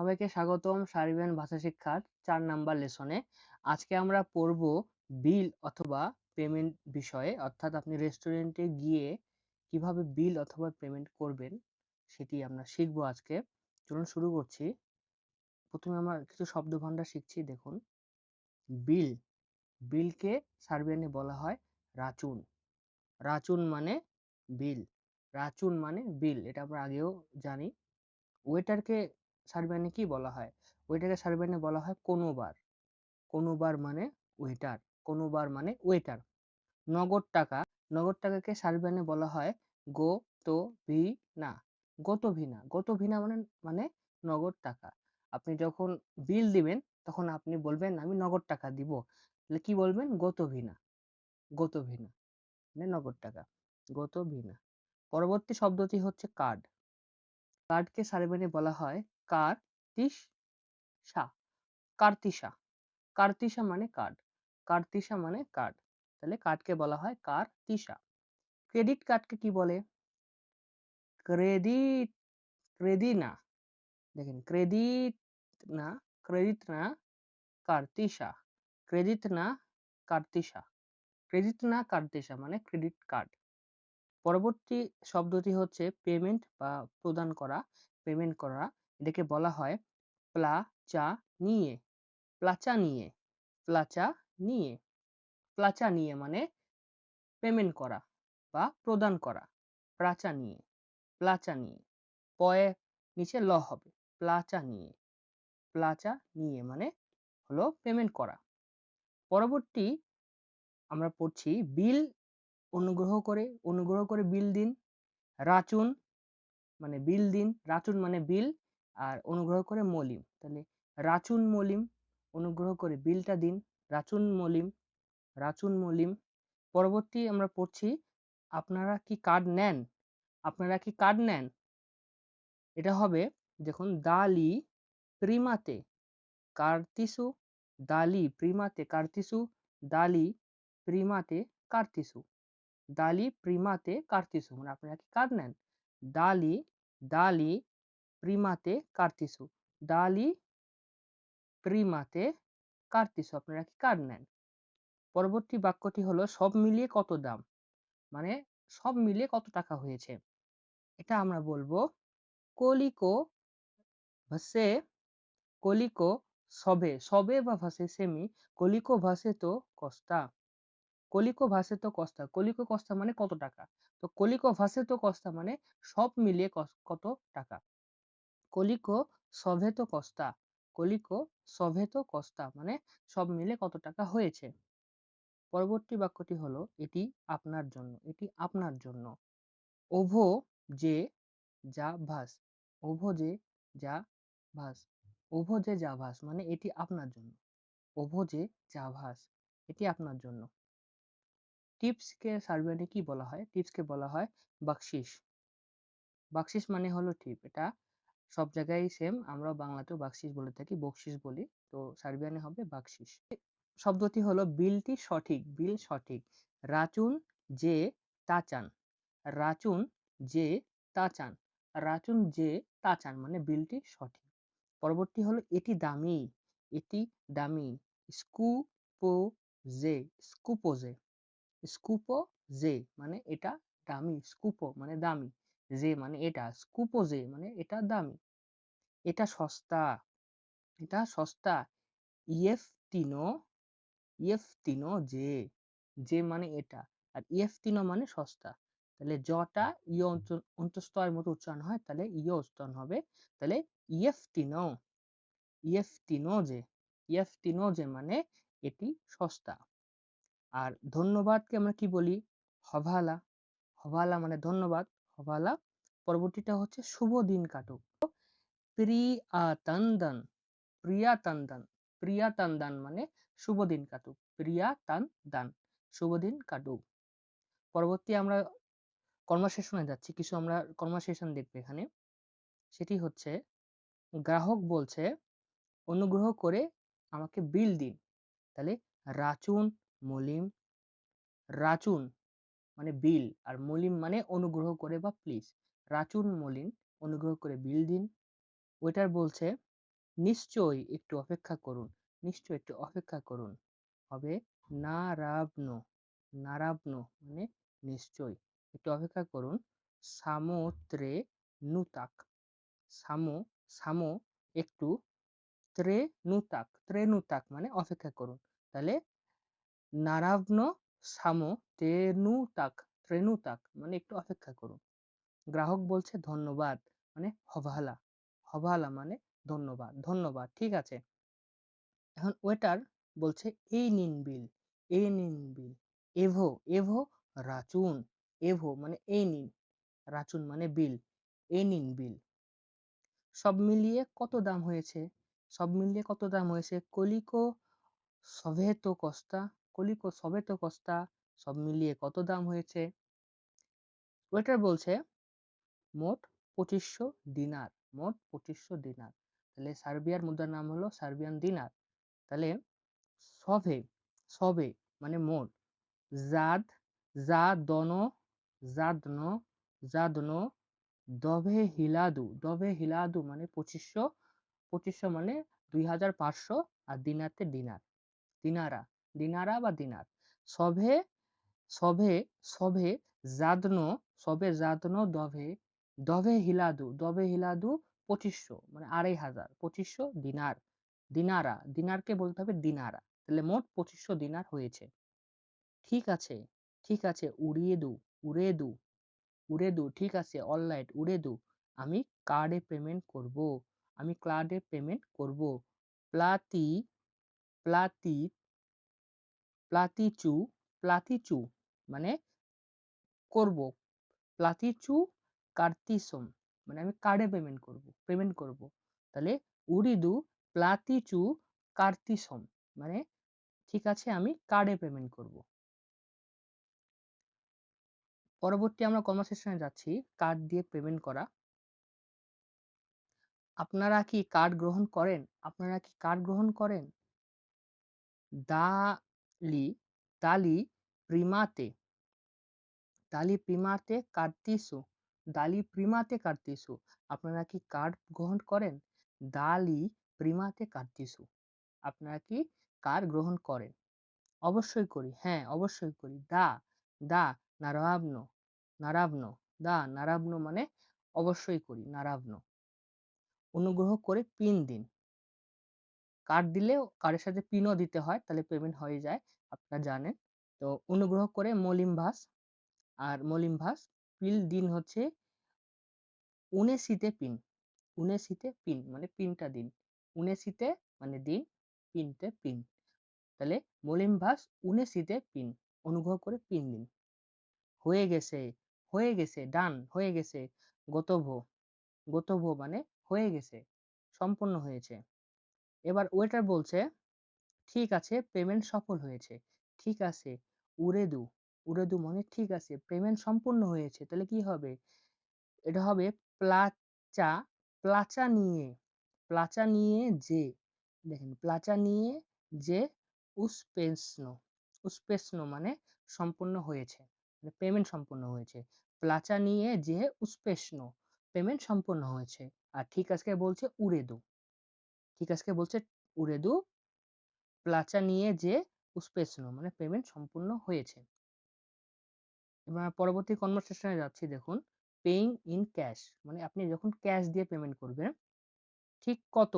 সবাইকে স্বাগতম সারিবেন ভাষা শিক্ষার চার নাম্বার লেসনে। আজকে আমরা পড়ব বিল অথবা পেমেন্ট বিষয়ে, অর্থাৎ আপনি রেস্টুরেন্টে গিয়ে কীভাবে বিল অথবা পেমেন্ট করবেন সেটি আমরা শিখব আজকে। চলুন শুরু করছি। প্রথমে আমরা কিছু শব্দ ভাণ্ডার শিখছি, দেখুন। বিল, বিলকে সার্বিয়ানে বলা হয় রাচুন। রাচুন মানে বিল। রাচুন মানে বিল, এটা আমরা আগেও জানি। ওয়েটারকে সার্বিয়ানে কি বলা হয়। ওয়েটারকে সার্বিয়ানে বলা হয় কোনোবার। কোনোবার মানে ওয়েটার কোনোবার মানে ওয়েটার নগদ টাকা, নগদ টাকাকে সার্বিয়ানে বলা হয় গো তো ভি না গত ভিনা গত ভিনা মানে মানে নগদ টাকা। আপনি যখন বিল দিবেন, তখন আপনি বলবেন, আমি নগদ টাকা দিব। কি বলবেন? গত ভিনা গত ভিনা মানে নগদ টাকা। গত ভিনা পরবর্তী শব্দটি হচ্ছে কার্ড। কার্ডকে সার্বিয়ানে বলা হয় কার? তিস সা কার্তিসা কার্তিসা মানে কার্ড। কার্তিসা মানে কার্ড। তাহলে কার্ডকে বলা হয় কার তিসা ক্রেডিট কার্ডকে কি বলে? ক্রেডিট ক্রেডি না দেখেন ক্রেডিট না ক্রেডিট না কার্তিসা ক্রেডিট না কার্তিসা ক্রেডিট না কার্তিসা মানে ক্রেডিট কার্ড। পরবর্তী শব্দটি হচ্ছে পেমেন্ট বা প্রদান করা, পেমেন্ট করা। এটাকে বলা হয় প্লা চা নিয়ে, প্লাচা নিয়ে প্লাচা নিয়ে প্লাচা নিয়ে মানে পেমেন্ট করা বা প্রদান করা, প্লাচা নিয়ে প্লাচা নিয়ে, পয়ে নিচে ল হবে, প্লাচা নিয়ে প্লাচা নিয়ে মানে হলো পেমেন্ট করা। পরবর্তী আমরা পড়ছি বিল অনুগ্রহ করে অনুগ্রহ করে বিল দিন, রাচুন মানে বিল দিন, রাচুন মানে বিল আর অনুগ্রহ করে মলিম। তাহলে রাচুন মলিম, অনুগ্রহ করে বিলটা দিন। রাচুন মলিম রাচুন মলিম। পরবর্তী আমরা পড়ছি, আপনারা কি কার্ড নেন? আপনারা কি কার্ড নেন? এটা হবে, দেখুন, দালি প্রিমাতে, কার্তিসু, দালি প্রিমাতে কার্তিসু, দালি প্রিমাতে কার্তিসু। দালি প্রিমাতে কার্তিসু মানে আপনারা কি কার্ড নেন? দালি দালি প্রিমাতে কার্তিসু দালি প্রিমাতে কার্তিসু আপনারা কি কার্ড নেন? পরবর্তী বাক্যটি হলো, সব মিলিয়ে কত দাম? মানে সব মিলিয়ে কত টাকা হয়েছে? এটা আমরা বলব, কলিকো ভাসে, কলিকো সবে সবে বা ভাসে সেমি, কলিকো ভাসে তো কস্তা। কলিকো ভাসে তো কস্তা, কলিকো কস্তা মানে কত টাকা? তো কলিকো ভাসে তো কস্তা মানে সব মিলিয়ে কত টাকা? কলিকো সভে তো কস্তা, কলিকো সভে তো কস্তা মানে সব মিলে কত টাকা হয়েছে? পরবর্তী বাক্যটি হলো, এটি আপনার জন্য, এটি আপনার জন্য। ওভো যে যা ভাস, ওভো যে যা ভাস, ওভো যে যা ভাস মানে এটি আপনার জন্য। ওভো যে যা ভাস, এটি আপনার জন্য। টিপসকে সার্বিয়ানে কি বলা হয়, টিপসকে বলা হয় বাকশিস। বাকশিস মানে হলো টিপ, এটা সব জায়গায় সেম আমরা বাংলাতেও বাকশিস বলে থাকি, বকশিস বলি। তো সার্বিয়ানে হবে বাকশিস। শব্দটি হলো বিলটি সঠিক, বিল সঠিক। রাচুন যে তাচান রাচুন যে তাচান রাচুন যে তাচান মানে বিলটি সঠিক। পরবর্তী হলো এটি দামি এটি দামি। স্কুপো জে স্কুপোজে স্কুপো জে মানে এটা দামি, স্কুপো মানে দামি। জে মানে এটা স্কুপো যে মানে এটা দামি। এটা সস্তা। এটা সস্তা। ইএফ তিনো ইএফ তিনো যে যে মানে এটা। আর ইএফ তিনো মানে সস্তা। তাহলে জটা ইয় অন্তস্তয়ের মতো উচ্চারণ হয়, তাহলে ইয় উচ্চারণ হবে। তাহলে ইএফ তিনো ইএফ তিনো যে ইএফ তিনো যে মানে এটি সস্তা। আর ধন্যবাদকে আমরা কি বলি? হভালা হভালা মানে ধন্যবাদ। হভালা পরবর্তীটা হচ্ছে শুভ দিন কাটুক। প্রিয়াতন্দন। প্রিয়াতন্দন। প্রিয়াতন্দন মানে শুভ দিন কাটুক। প্রিয়াতন্দন। শুভ দিন কাটুক। পরবর্তী আমরা কনভারসেশনে যাচ্ছি। কিছু আমরা কনভারসেশন দেখব এখানে। সেটি হচ্ছে, গ্রাহক বলছে, অনুগ্রহ করে আমাকে বিল দিন। তাহলে রাচুন মলিম রাচুন। মানে বিল আর মলিম মানে অনুগ্রহ করে বা প্লিজ রাচুন মলিন অনুগ্রহ করে বিল দিন। ওয়েটার বলছে, নিশ্চয়ই একটু অপেক্ষা করুন, নিশ্চয়ই একটু অপেক্ষা করুন। হবে নারাবন নারাবন মানে নিশ্চয়ই। একটু অপেক্ষা করুন। সামোত্রে নুতাক, সামো সামো একটু ত্রেনুতাক ত্রেনুতাক মানে অপেক্ষা করুন। তাহলে নারাবন সামো তেনুতাক ত্রেনুতাক মানে একটু অপেক্ষা করুন। গ্রাহক বলছে ধন্যবাদ মানে হভালা হভালা মানে ধন্যবাদ ধন্যবাদ, ঠিক আছে। এখন ওয়েটার বলছে এই নিন বিল, এই নিন বিল, এভো এভো রাচুন, এভো মানে এই নিন, রাচুন মানে বিল, এই নিন বিল। সব মিলিয়ে কত দাম হয়েছে? সব মিলিয়ে কত দাম হয়েছে? কলিকো সভেতো কস্তা কলিকো সভেতো কস্তা, সব মিলিয়ে কত দাম হয়েছে? ওয়েটার বলছে, মোট পঁচিশশো দিনার, মোট পঁচিশশো দিনার। তাহলে সার্বিয়ার মুদ্রার নাম হলো সার্বিয়ান দিনার। তাহলে সভে সবে মানে মোট, জাদ জা দন জাদন জাদন দভে হিলাদু দভে হিলাদু মানে পঁচিশশো পঁচিশশো মানে দুই হাজার পাঁচশো আর দিনারতে দিনার, দিনারা। দিনারা বা দিনার। সভে সভে সভে জাদন সবে জাদন দভে দভে হিলাদু দভে হিলাদু পঁচিশশো মানে আড়াই হাজার, পঁচিশশো দিনার, দিনারা, দিনারকে বলতে হবে দিনারা। তাহলে মোট পঁচিশশো দিনার হয়েছে। ঠিক আছে ঠিক আছে, উড়িয়ে দু, উড়ে দু উড়ে দু, ঠিক আছে অলরাইট উড়ে দু। আমি কার্ডে পেমেন্ট করব, আমি কার্ডে পেমেন্ট করব। প্লাতি প্লাতি প্লাতিচু প্লাতিচু মানে করব। প্লাতিচু, কার্তিসম মানে আমি কার্ডে পেমেন্ট করব পেমেন্ট করব। তাহলে উড়িদু, প্লাতিচু, কার্তিসম মানে ঠিক আছে আমি কার্ডে পেমেন্ট করব। পরবর্তী আমরা কনভারসেশনে যাচ্ছি কার্ড দিয়ে পেমেন্ট করা। আপনারা কি কার্ড গ্রহণ করেন? আপনারা কি কার্ড গ্রহণ করেন? দালি দালি প্রিমাতে দালি প্রিমাতে কার্তিসু দালি প্রিমাতে কার্তিসু আপনারা কি কার্ড গ্রহণ করেন দালি প্রিমাতে কার্তিসু আপনারা কি কার্ড গ্রহণ করেন অবশ্যই করি হ্যাঁ অবশ্যই করি দা দা নারাবন নারাবন দা নারাবন মানে অবশ্যই করি নারাবন অনুগ্রহ করে পিন দিন। কার্ড দিলে কার্ডের সাথে পিনও দিতে হয়, তাহলে পেমেন্ট হয়ে যায়, আপনারা জানেন। তো অনুগ্রহ করে মলিমভাস আর মলিমভাস পিল দিন হচ্ছে উনেসিতে পিন উনেসিতে পিন মানে পিনটা দিন উনেসিতে মানে দিন পিনতে পিন তাহলে মলিমভাস উনেসিতে পিন অনুগ্রহ করে পিন দিন। হয়ে গেছে হয়ে গেছে ডান হয়ে গেছে গতভ গতভ মানে হয়ে গেছে, সম্পূর্ণ হয়েছে। এবার ওয়েটার বলছে, ঠিক আছে, পেমেন্ট সফল হয়েছে। ঠিক আছে উড়েদু উড়েদু মানে ঠিক আছে, পেমেন্ট সম্পূর্ণ হয়েছে, তাহলে কি হবে? এটা হবে প্লাচা প্লাচা নিয়ে প্লাচা নিয়ে যে, দেখেন, প্লাচা নিয়ে যে উসপেস্ন উসপেস্ন মানে সম্পূর্ণ হয়েছে মানে পেমেন্ট সম্পূর্ণ হয়েছে। প্লাচা নিয়ে যে উসপেস্ন, পেমেন্ট সম্পূর্ণ হয়েছে, আর ঠিক আজকে বলছে উড়েদু ঠিক আজকে বলছে উড়েদু প্লাচা নিয়ে যে উসপেস্ন মানে পেমেন্ট সম্পূর্ণ হয়েছে। এবার পরবর্তী কনভারসেশনে যাচ্ছি, দেখুন, পেইং ইন ক্যাশ মানে আপনি যখন ক্যাশ দিয়ে পেমেন্ট করবেন, ঠিক কত,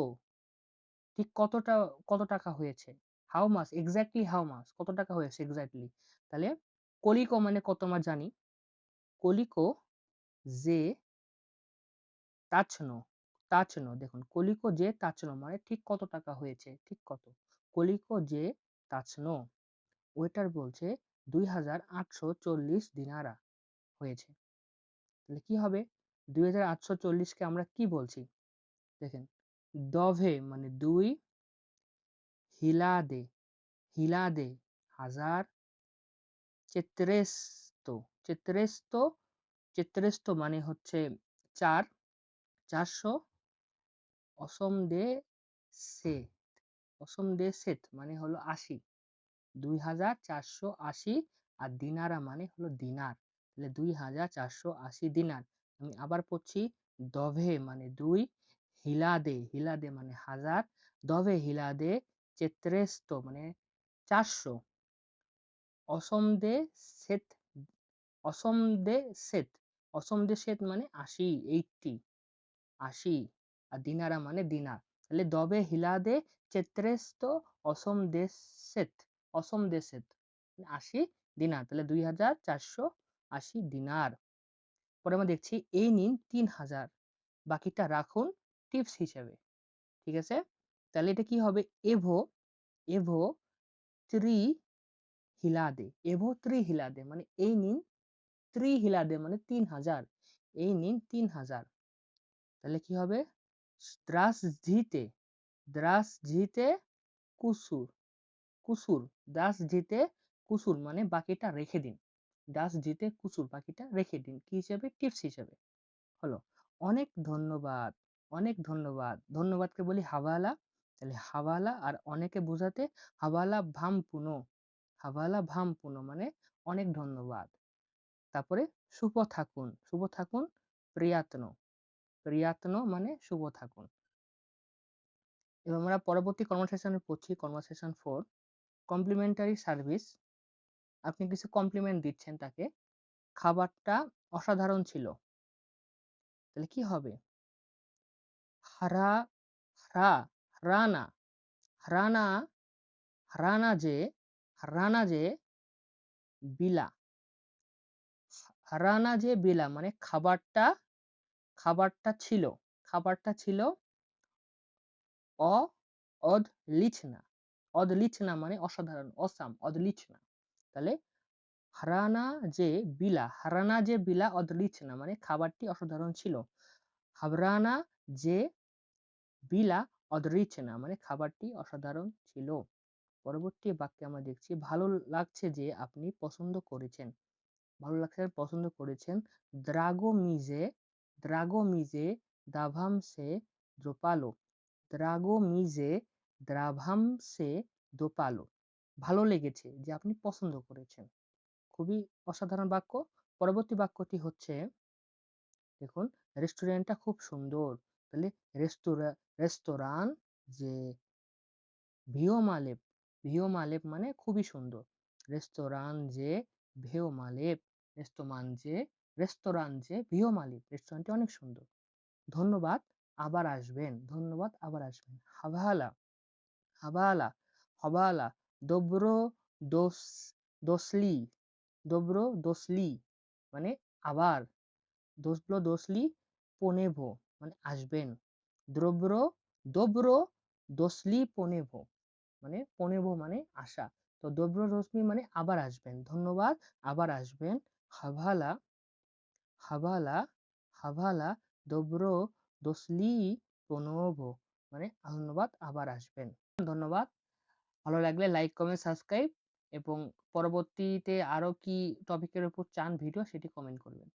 ঠিক কতটা, কত টাকা হয়েছে? How much exactly how much, কত টাকা হয়েছে এক্স্যাক্টলি তাহলে কলিকো মানে কত আমরা জানি? কলিকো যে তাছনো তাছনো দেখুন, কলিকো যে তাছনো মানে ঠিক কত টাকা হয়েছে? ঠিক কত? কলিকো যে তাছনো ওয়েটার বলছে দুই হাজার আটশো চল্লিশ দিনারা হয়েছে। তাহলে কি হবে? দুই হাজার আটশো চল্লিশকে আমরা কি বলছি? দেখেন, দভে মানে দুই, হিলাদে হিলাদে হাজার চেত্রেস্ত চেত্রেস্ত চেত্রেস্ত মানে হচ্ছে চার, চারশো অসম দে সে অসম দে সেত মানে হলো আশি। দুই হাজার চারশো আশি আর দিনারা মানে হলো দিনার। তাহলে দুই হাজার চারশো আশি দিনার। আমি আবার পড়ছি দভে মানে দুই, হিলাদে। হিলাদে মানে হাজার। দবে হিলাদে, চেত্রেস্ত মানে চারশো। অসমদে সেত অসমদে সেত অসমদে সেত মানে আশি, এইটটি। আশি। আর দিনারা মানে দিনার। তাহলে দবে হিলাদে চেত্রেস্ত অসম দেশেত অসম দেশেত। আশি দিনার, তাহলে দুই হাজার চারশো আশি দিনার। পরে আমরা দেখছি এই নিন তিন হাজার। বাকিটা রাখুন টিপস হিসেবে। ঠিক আছে? তাহলে এটা কি হবে? এভো এভো ত্রি হিলাদে, এভো ত্রি হিলাদে মানে এই নিন ত্রি হিলাদে মানে তিন হাজার। এই নিন তিন হাজার। তাহলে কি হবে? দ্রাস ঝিতে দ্রাস ঝিতে কুসুর কুসুর দাস জিতে কুসুর মানে বাকিটা রেখে দিন। দাস জিতে কুসুর বাকিটা রেখে দিন। কি হিসাবে? টিপস হিসাবে। হলো, অনেক ধন্যবাদ অনেক ধন্যবাদ। ধন্যবাদকে বলি হাওয়ালা। তাহলে হাওয়ালা আর অনেকে বোঝাতে হাওয়ালা ভাম পুনো। হাওয়ালা ভাম পুনো মানে অনেক ধন্যবাদ। তারপরে শুভ থাকুন শুভ থাকুন, প্রিয়াত্ন। প্রিয়াত্ন মানে শুভ থাকুন। এবার আমরা পরবর্তী কনভারসেশনে পড়ছি কনভারসেশন ফোর কমপ্লিমেন্টারি সার্ভিস আপনি কিছু কমপ্লিমেন্ট দিচ্ছেন তাকে। খাবারটা অসাধারণ ছিল। তাহলে কি হবে? হারা, হরা রানা রানা রানা যে রানা যে, বিলা। রানা যে বিলা মানে খাবারটা খাবারটা ছিল খাবারটা ছিল অ অদ লিচনা। অদলিচনা মানে অসাধারণ, অসাম অদলিচনা তাহলে হারানা যে বিলা, হারানা যে বিলা অদলিচনা মানে খাবারটি অসাধারণ ছিল। হাবরানা যে বিলা অদরিচনা মানে খাবারটি অসাধারণ ছিল। পরবর্তী বাক্যে আমরা দেখছি, ভালো লাগছে যে আপনি পছন্দ করেছেন। ভালো লাগছে পছন্দ করেছেন দ্রাগো মিজে দ্রাগো মিজে দাভামসে দ্রোপালো। দ্রাগো মিজে দ্রাভামসে দোপালো ভালো লেগেছে যে আপনি পছন্দ করেছেন। খুবই অসাধারণ বাক্য। পরবর্তী বাক্যটি হচ্ছে, দেখুন, রেস্টুরেন্টটা খুব সুন্দর। তাহলে রেস্তোরা, রেস্তোরান যে ভিও মালেপ ভিও মালেপ মানে খুবই সুন্দর। রেস্তোরান যে ভেও মালেপ রেস্তোমান যে রেস্তোরান যে ভিও মালিপ রেস্টুরেন্টটি অনেক সুন্দর। ধন্যবাদ, আবার আসবেন। ধন্যবাদ, আবার আসবেন। হাভালা হাবালা হবালা দোব্রো দোস, দোসলি, দোব্রো দোসলি মানে আবার দোসব্লো দোসলি পোনেভো মানে আসবেন। দ্রব্র দোব্রো দোসলি পোনেভো মানে পোনেভো মানে আসা তো দোব্র দোসলি মানে আবার আসবেন। ধন্যবাদ, আবার আসবেন। হাভালা হাভালা হাভালা, দোব্রো, দোসলি প্রণব মানে ধন্যবাদ, আবার আসবেন। ধন্যবাদ। ভালো লাগলে লাইক কমেন্ট সাবস্ক্রাইব এবং পরবর্তীতে আরও কি টপিকের উপর চান ভিডিও সেটি কমেন্ট করবেন।